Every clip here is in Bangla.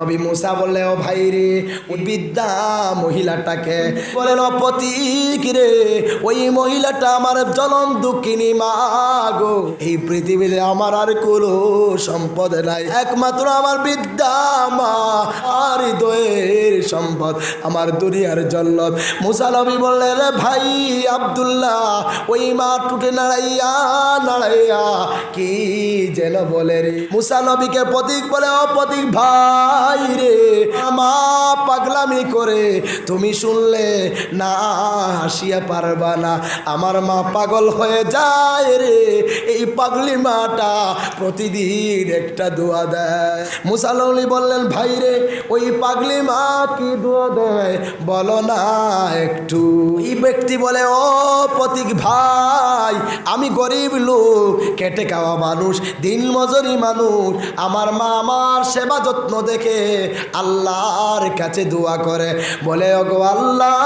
নবী মুসা বললে, ও ভাই রে বিদ্যা মহিলাটাকে। বলেন, ও পতিক রে, ওই মহিলাটা আমার জ্বলন দুঃখিনী মা গো। এই পৃথিবীতে আমার আর কোনো সম্পদ নাই। একমাত্র আমার বিদ্যা মা আর হৃদয়ের সম্পদ আমার দুনিয়ার জল্লত মুসা নবী বললেন, রে ভাই আব্দুল্লাহ, ওই মা টুটে নাড়াইয়া নাড়াইয়া কি যেন বলে রে? মুসা নবীকে প্রতীক বলে, ও প্রতীক ভাই রে, মা পাগলামি করে। তুমি শুনলে না, হাসিয়া পারবা না। আমার মা পাগল হয়ে যায় রে। এই পাগলি মাটা প্রতিদিন একটা দোয়া দেয়। মুসালি বললেন, ভাই রে, ওই পাগলি মা কি দোয়া দেয়? বলো না একটু। এই ব্যক্তি বলে, ও প্রতীক ভাই, আমি গরিব লোক, কেটে খাওয়া মানুষ, দিন মজুরি মানুষ, আমার মা আমার সেবা যত্ন দেখে আল্লাহর কাছে দোয়া করে। বলে, ওগো আল্লাহ,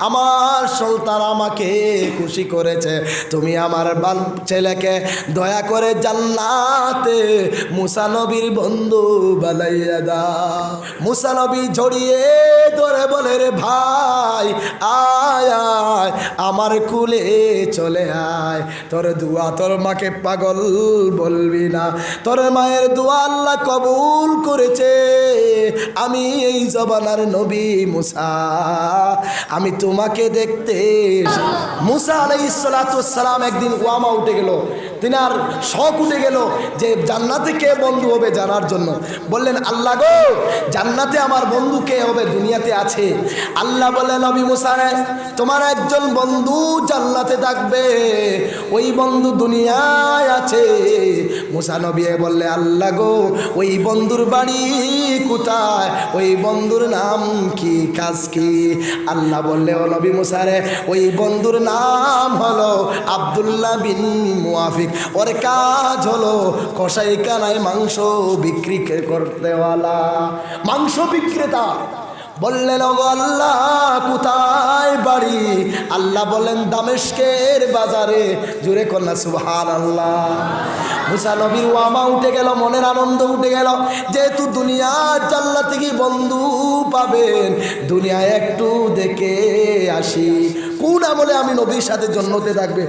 আমার সুলতান আমাকে খুশি করেছে। তুমি আমার বান ছেলেকে দয়া করে জান্নাতে মুসানবীর বন্ধু বালাইয়া দা মুসানবী ঝরিয়ে ধরে বলে ভাই, আয় আয়, আমার কুলে চলে আয়। তোর দুয়া তোর মাকে পাগল বলবি না। তোর মায়ের দোয়া আল্লাহ কবুল করেছে। আমি এই জবানার নবী মুসা। আমি তোমাকে দেখতে মুসা আলাইসালাম একদিন ওয়ামা উঠে গেল। তিনি আর শখ উঠে গেল যে জান্নাতে কে বন্ধু হবে জানার জন্য। বললেন আল্লাহ গো জান্নাতে আমার বন্ধু কে হবে? দুনিয়াতে আছে। আল্লাহ বললেন নবী মুসা রে, তোমার একজন বন্ধু জান্নাতে থাকবে। ওই বন্ধু দুনিয়ায় আছে। মুসা নবী বললে আল্লাহ গো ওই বন্ধুর বাড়ি কোথায়? ওই বন্ধুর নাম কি? কাজ কি? আল্লাহ বললে ও নবী মুসারে ওই বন্ধুর নাম হলো আব্দুল্লাহ বিন মুআফিক। ওর কাজ হলো কষাই কানায় মাংস বিক্রি করতেওয়ালা মাংস বিক্রেতা বললেন, ওগো আল্লাহ, কোথায় বাড়ি? আল্লাহ বললেন দামেশকের বাজারে। জুড়ে কন্যা সুবহান আল্লাহ মুসা নবীর ওয়ামা উঠে গেল, মনের আনন্দ উঠে গেল। যেহেতু দুনিয়ার জাল্লা থেকে বন্ধু পাবেন, দুনিয়ায় একটু দেখে আসি। কোন আমলে আমি নবীর সাথে জন্মতে থাকবে?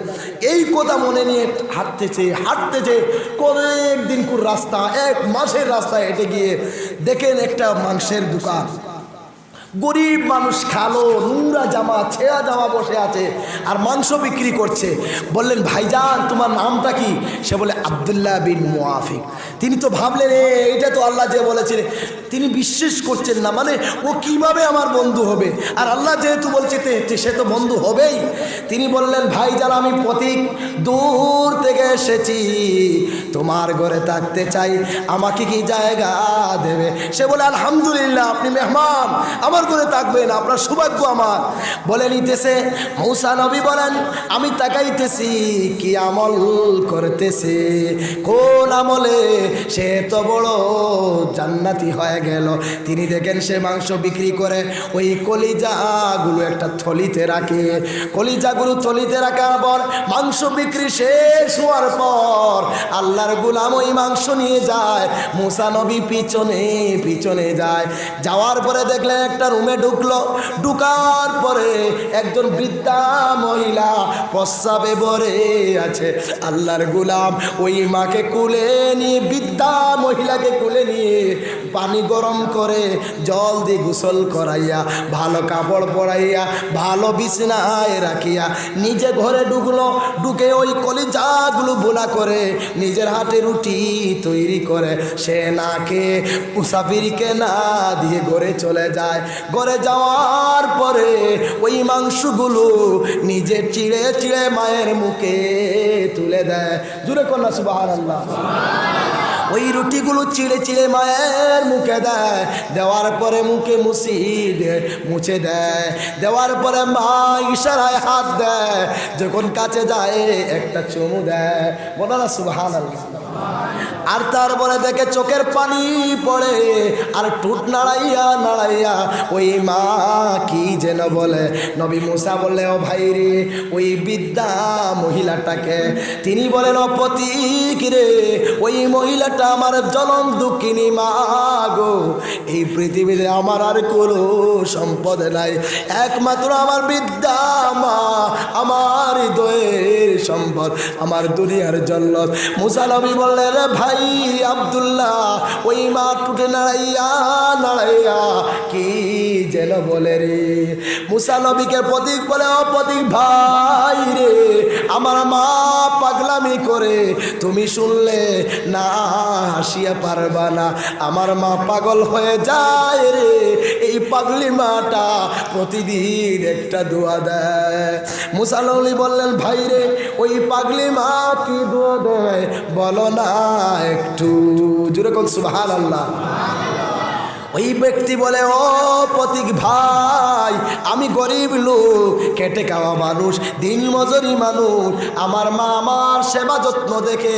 এই কথা মনে নিয়ে হাঁটতেছে হাঁটতেছে। কয়েক দিন কোন রাস্তা, এক মাসের রাস্তা হেঁটে গিয়ে দেখেন একটা মাংসের দোকান। গরিব মানুষ খালো নোংরা জামা ছেঁড়া জামা বসে আছে আর মাংস বিক্রি করছে। বললেন ভাইজান তোমার নামটা কি? সে বলে আবদুল্লাহ বিন মুআফিক। তিনি তো ভাবলেন "এ, এটা তো আল্লাহ যে বলেছিলেন তিনি বিশ্বাস করছেন না মানে ও কীভাবে আমার বন্ধু হবে? আর আল্লাহ যেহেতু বলছে সে তো বন্ধু হবেই। তিনি বললেন ভাইজান আমি প্রতীক দূর থেকে এসেছি। তোমার ঘরে থাকতে চাই আমাকে কি জায়গা দেবে? সে বলে আলহামদুলিল্লাহ আপনি মেহমান আমার ঘরে থাকবেন, আপনার সৌভাগ্য আমার। বলে নিতেছে, মৌসা নবী বলেন, আমি তাকাইতেছি, কি আমল করতেছে? কোন আমলে সে তো বড় জান্নাতি হয়ে গেল? তিনি দেখেন সে মাংস বিক্রি করে ওই কলিজাগুলো একটা থলিতে রাখে। কলিজাগুলো থলিতে রাখার পর মাংস বিক্রি শেষ হওয়ার পর আল্লাহর গুলাম ওই মাংস নিয়ে যায়। মুসা নবী পিছনে পিছনে যায়। যাওয়ার পরে দেখলেন একটা রুমে ঢুকলো। ঢুকার পরে একজন বৃদ্ধা মহিলা প্রস্রাবে ভরে আছে। আল্লাহর গুলাম ওই মাকে কুলে নিয়ে বৃদ্ধা মহিলাকে কুলে নিয়ে পানি গরম করে জল দিয়ে গোসল করাইয়া, ভালো কাপড় পরাইয়া, ভালো বিছনায় রাখিয়া, নিজে ঘরে ঢুকলো, ঢুকে ওই কলিজাগুলো বোনা করে নিজের হাতে রুটি তৈরি করে। সে না খেয়ে মুসাফিরকে না দিয়ে ঘরে চলে যায়। ঘরে যাওয়ার পরে ওই মাংসগুলো নিজে চিড়ে চিড়ে মায়ের মুখে তুলে দেয়। জুড়ে কন্যা সুবাহ আল্লাহ ওই রুটিগুলো চিড়ে চিড়ে মায়ের মুখে দেয়। দেওয়ার পরে মুখে মুছি মুছে দেয়। দেওয়ার পরে মা ইশারায় হাত দেয়। যখন কাছে যায়, একটা চুমু দেয়। বলো না সুবহান আর তারপরে দেখে চোখের পানি পড়ে। আর টুট নাড়াইয়া নাড়াইয়া, ওই মা কি যেন বলে? নবী মুসা বললে, ও ভাই রে, ওই বিদ্যা মহিলাটাকে। তিনি বলেন, ও পতিক রে, ওই মহিলাটা আমার জলম দুঃখিনী মা গো। এই পৃথিবীতে আমার আর কোনো সম্পদ নাই। একমাত্র আমার বিদ্যা মা, আমার হৃদয়ের সম্পদ, আমার দুনিয়ার জল্লত মুসানবী বললেন রে ভাই আব্দুল্লাহ, ওই মা টুটে নাড়াইয়া নাড়াইয়া, কি যেন বলে রে? মুসানবীকে প্রতীক বলে ও প্রতীক ভাই রে। আমার মা পাগলামি করে, তুমি শুনলে? না, হাসিয়া পারবা না। আমার মা পাগল হয়ে যায় রে। পাগলি মাটা প্রতিদিন একটা দোয়া দেয়। মুসালি বললেন, ভাই রে, ওই পাগলি মা কি দোয়া দেয়? বলো না একটু। জুড়ে কোন সুভাল আল্লাহ ওই ব্যক্তি বলে, ও প্রতীক ভাই, আমি গরিব লোক কেটে খাওয়া মানুষ, দিন মজুরি মানুষ, আমার মা আমার সেবা যত্ন দেখে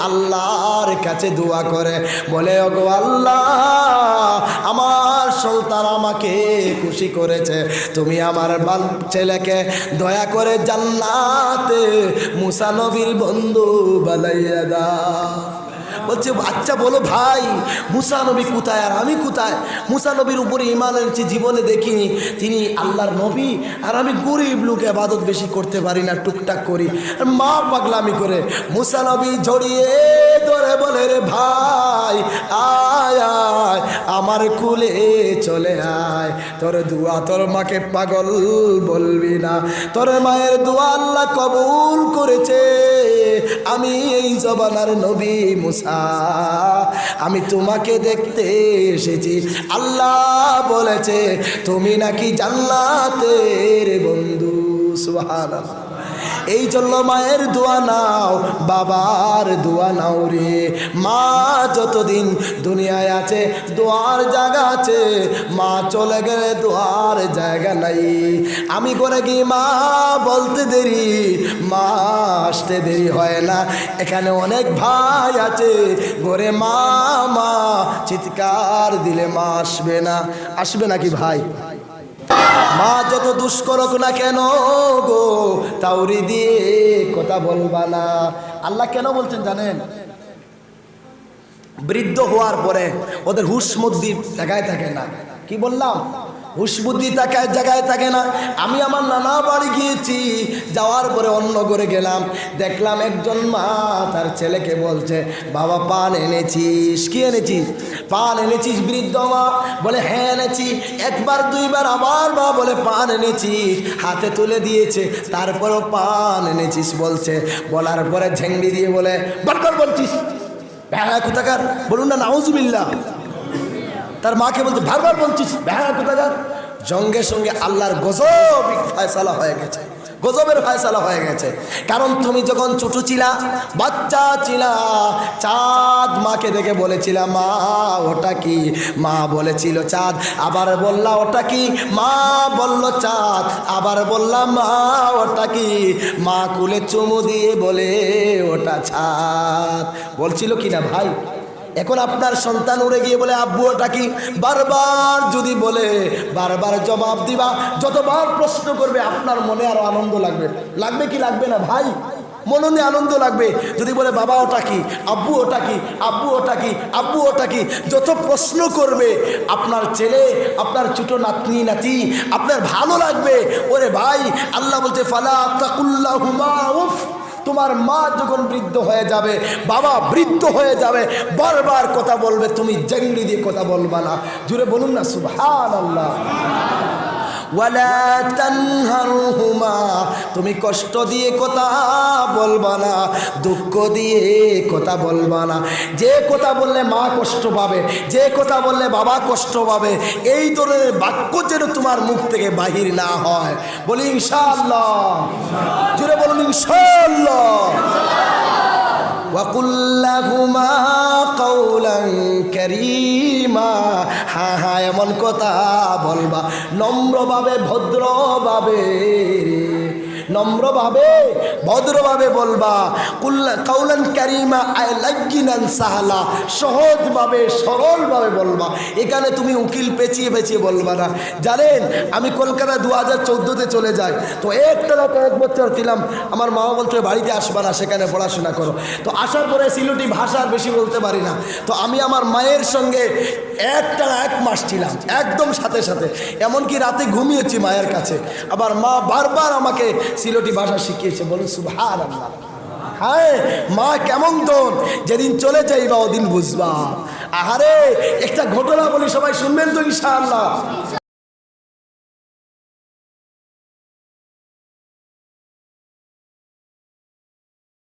আল্লাহর কাছে দোয়া করে। বলে, ওগো আল্লাহ, আমার সন্তান আমাকে খুশি করেছে। তুমি আমার বাল ছেলেকে দয়া করে জান্নাতে মুসানবীর বন্ধু বানাইয়া দাও। বলছে আচ্ছা বলো ভাই, মুসা নবী কোথায় আর আমি কোথায়? মুসা নবীর উপরে ইমান এনেছি, জীবনে দেখিনি। তিনি আল্লাহর নবী, আর আমি গরিব লোক আবাদত বেশি করতে পারি না, টুকটাক করি। আর মা পাগলামি করে, মুসা নবী জড়িয়ে ধরে বলে রে ভাই, আয় আয়, আমার কুলে চলে আয়। তোর দুয়া তোর মাকে পাগল বলবি না। তোর মায়ের দোয়া আল্লাহ কবুল করেছে। আমি এই জবানার নবী মুসা। আমি তোমাকে দেখতে এসেছি। আল্লাহ বলেছে, তুমি নাকি জান্নাতের বন্ধু। সুবহানাল্লাহ। এই জন্য মায়ের দোয়া নাও, বাবার দোয়া নাও রে। মা যতদিন দুনিয়ায় আছে, দোয়ার জায়গা আছে, মা চলে গেলে দোয়ার জায়গা নাই। আমি করে কি মা বলতে দেরি? মা আসতে দেরি হয় না। এখানে অনেক ভাই আছে, ঘরে মা মা, চিৎকার দিলে মা আসবে না। আসবে নাকি ভাই? মা যত দুষ্করক না কেন গো তাউরি দিয়ে কথা বলবা না। আল্লাহ কেন বলছেন জানেন? বৃদ্ধ হওয়ার পরে ওদের হুশ মদ্দি দেখায় থাকে না। কি বললাম? হুশ বুদ্ধি তাকায় জায়গায় থাকে না। আমি আমার নানা বাড়ি গিয়েছি, যাওয়ার পরে অন্য করে গেলাম। দেখলাম একজন মা, তার ছেলেকে বলছে, বাবা, পান এনেছিস, কি এনেছিস? পান এনেছিস, বৃদ্ধ মা। বলে হ্যাঁ এনেছি। একবার, দুইবার, আবার মা বলে, পান এনেছিস। হাতে তুলে দিয়েছে, তারপরেও পান এনেছিস বলছে। বলার পরে ঝেঙ্গি দিয়ে বলে বারবার বলছিস? ভ্যাঙা কোথাকার? বলুন না, নাউজুবিল্লাহ। তার মাকে বলতে, বারবার বলছিস ভ্যাঙা কোথাকার? সঙ্গে সঙ্গে আল্লাহর গজব ফয়সালা হয়ে গেছে। গজবের ফয়সালা হয়ে গেছে। কারণ তুমি যখন ছোট ছিলা, বাচ্চা ছিলা, চাঁদ মাকে দেখে বলেছিলা, মা, ওটা কি? মা বলেছিল, চাঁদ। আবার বললা, ওটা কি? মা বলল, চাঁদ। আবার বললাম মা, ওটা কি? মা কুলে চুমু দিয়ে বলে, ওটা ছাদ। বলছিল কি না ভাই? এখন আপনার সন্তান উড়ে গিয়ে বলে, আব্বু, ওটা কি? বারবার যদি বলে, বারবার জবাব দিবা, যতবার প্রশ্ন করবে, আপনার মনে আরও আনন্দ লাগবে। লাগবে কি লাগবে না ভাই? মননে আনন্দ লাগবে। যদি বলে, বাবা, ওটা কি? আব্বু, ওটা কি? আব্বু, ওটা কি? আব্বু, ওটা কি? যত প্রশ্ন করবে, আপনার ছেলে, আপনার ছোট নাতনি, নাতি, আপনার ভালো লাগবে। ওরে ভাই, আল্লাহ বলছে, ফালা তাকুল্লাহুমা উফ। তোমার মা যখন বৃদ্ধ হয়ে যাবে, বাবা বৃদ্ধ হয়ে যাবে, বারবার কথা বলবে, তুমি জেংড়ি দিয়ে কথা বলবা না। জুড়ে বলুন না সুভান আল্লাহ ওয়ালা তুমি কষ্ট দিয়ে কথা বলবা না, দুঃখ দিয়ে কথা বলবা না। যে কথা বললে মা কষ্ট পাবে, যে কথা বললে বাবা কষ্ট পাবে, এই ধরনের বাক্য যেন তোমার মুখ থেকে বাহির না হয়। বলি ইনশাআল্লাহ। জুড়ে বলুন ইনশাআল্লাহ। ওয়াকুল্লাহুমা কৌলাং করিমা। হ্যাঁ হ্যাঁ এমন কথা বলবা নম্রভাবে ভদ্রভাবে। নম্রভাবে, ভদ্রভাবে বলবা কাউলান কারিমা আই লাজ্জিনান সাহালা। সহজভাবে, সরলভাবে বলবা। এখানে তুমি উকিল পেঁচিয়ে পেঁচিয়ে বলবা না। জানেন, আমি কলকাতা দু হাজার চোদ্দোতে চলে যাই। তো একটা না কয়েক বছর ছিলাম, আমার মা বলতে বাড়িতে আসবা না, সেখানে পড়াশোনা করো। তো আসার পরে সিলুটি ভাষা বেশি বলতে পারি না। তো আমি আমার মায়ের সঙ্গে একটা এক মাস ছিলাম, একদম সাথে সাথে। এমনকি রাতে ঘুমিয়েছি মায়ের কাছে। আবার মা বারবার আমাকে সিলটি ভাষা শিখিয়েছে, বলুন সুভার আল্লাহ হ্যাঁ মা কেমন তোর? যেদিন চলে যাইবা ওদিন বুঝবা। আহারে, একটা ঘটনা বলি, সবাই শুনবেন তো, ইনশাআল্লাহ।